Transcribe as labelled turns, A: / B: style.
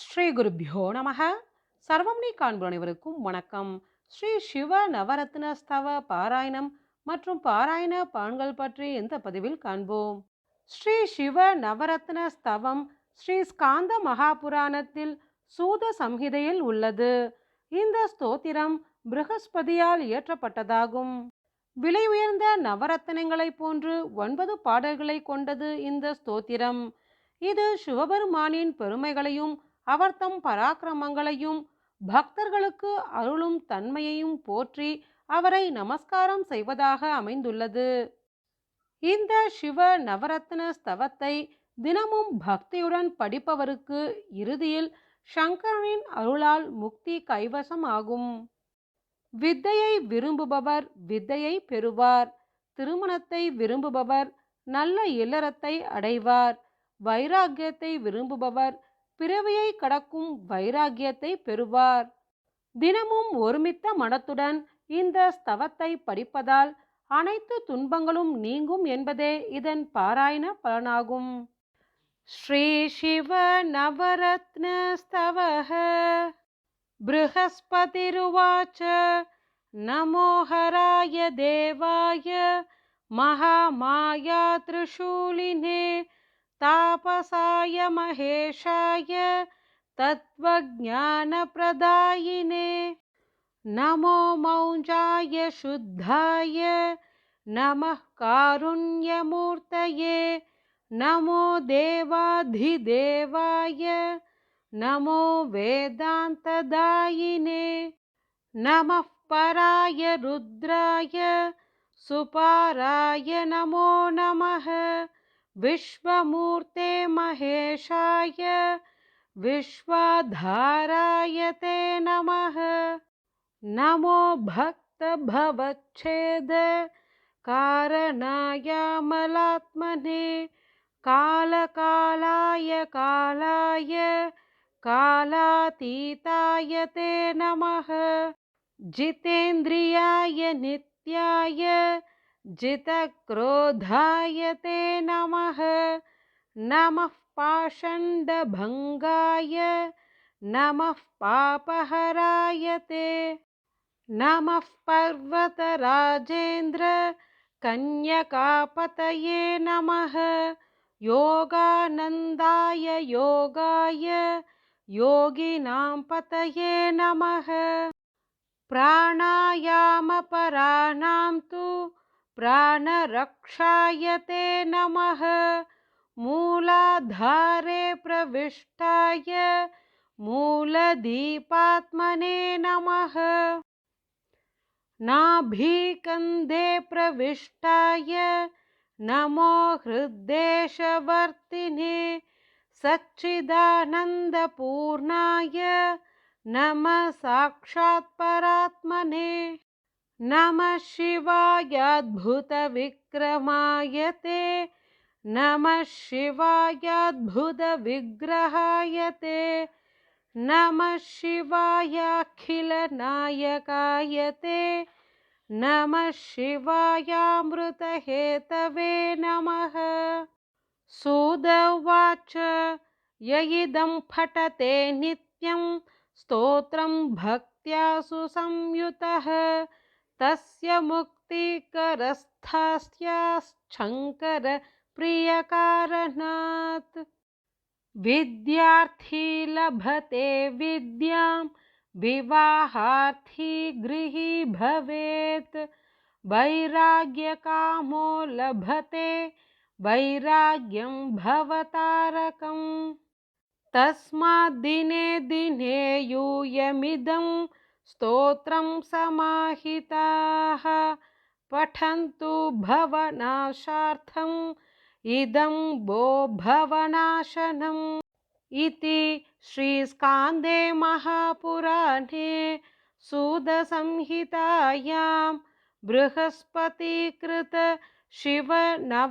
A: ஸ்ரீ குருப்பியோ நமக. சர்வம் நீ காண்பு அனைவருக்கும் வணக்கம். ஸ்ரீ சிவ நவரத்ன ஸ்தவ பாராயணம் மற்றும் பாராயண பான்கள் பற்றி இந்த பதிவில் காண்போம். ஸ்ரீ சிவ நவரத்ன ஸ்தவம் ஸ்ரீ ஸ்காந்த மகாபுராணத்தில் சூத சம்ஹிதையில் உள்ளது. இந்த ஸ்தோத்திரம் ப்ரஹஸ்பதியால் இயற்றப்பட்டதாகும். விலை உயர்ந்த நவரத்தினங்களைப் போன்று ஒன்பது பாடல்களை கொண்டது இந்த ஸ்தோத்திரம். இது சிவபெருமானின் பெருமைகளையும் அவர் தம் பராக்கிரமங்களையும் பக்தர்களுக்கு அருளும் தன்மையையும் போற்றி அவரை நமஸ்காரம் செய்வதாக அமைந்துள்ளது. இந்த சிவ நவரத்ன ஸ்தவத்தை தினமும் பக்தியுடன் படிப்பவருக்கு இறுதியில் சங்கரனின் அருளால் முக்தி கைவசம் ஆகும் வித்தையை விரும்புபவர் வித்தையை பெறுவார். திருமணத்தை விரும்புபவர் நல்ல இல்லறத்தை அடைவார். வைராக்கியத்தை விரும்புபவர் பிறவியை கடக்கும் வைராக்கியத்தை பெறுவார் தினமும் ஒருமித்த மனத்துடன் இந்த ஸ்தவத்தை படிப்பதால் அனைத்து துன்பங்களும் நீங்கும் என்பதே இதன் பாராயண பலனாகும் ஸ்ரீ சிவ நவரத்ன ஸ்தவः बृहस्पतिरुवाच नमो हराय देवाय महामाया त्रिशूलिने तापसाय महेशाय तत्त्वज्ञानप्रदायिने। नमो मौञ्जाय शुद्धाय नमः कारुण्यमूर्तये नमो देवाधिदेवाय नमो वेदान्तदायिने नमः पराय रुद्राय सुपाराय नमो नमः विश्वमूर्ते महेशाय विश्वाधाराय ते नमः। नमो भक्तभवच्छेद कारणायामलात्मने कालकालाय कालाय कालातीताय ते नमः। जितेन्द्रियाय नित्याय जितक्रोधाय ते नमः नमः पाषण्डभङ्गाय नमः पापहराय ते नमः पर्वतराजेन्द्र कन्यकापतये नमः योगानन्दाय योगाय योगिनां पतये नमः। प्राणायामपराणां तु प्राणरक्षाय ते नमः। मूलाधारे प्रविष्टाय मूलदीपात्मने नमः। नाभिकन्दे प्रविष्टाय नमो हृद्देशवर्तिने सच्चिदानन्दपूर्णाय नमः साक्षात्परात्मने नमः शिवायाद्भुतविक्रमाय ते नमः शिवायाद्भुतविग्रहाय ते नमः शिवायाखिलनायकाय ते नमः शिवायामृतहेतवे नमः। सूद उवाच य इदं पठते नित्यं, स्तोत्रं भक्त्या सुसंयुतः। तस्य मुक्तिकरस्थास्याश्चङ्करप्रियकारणात् विद्यार्थी लभते विद्यां विवाहार्थी गृही भवेत्। वैराग्यकामो लभते वैराग्यं भवतारकम्। तस्माद्दिने दिने यूयमिदं स्तोत्रं समाहिताः पठन्तु भवनाशार्थम् इदं वो भवनाशनम् इति श्रीस्कान्दे महापुराणे सूदसंहितायां बृहस्पतिकृत शिवनवरत्नस्तवः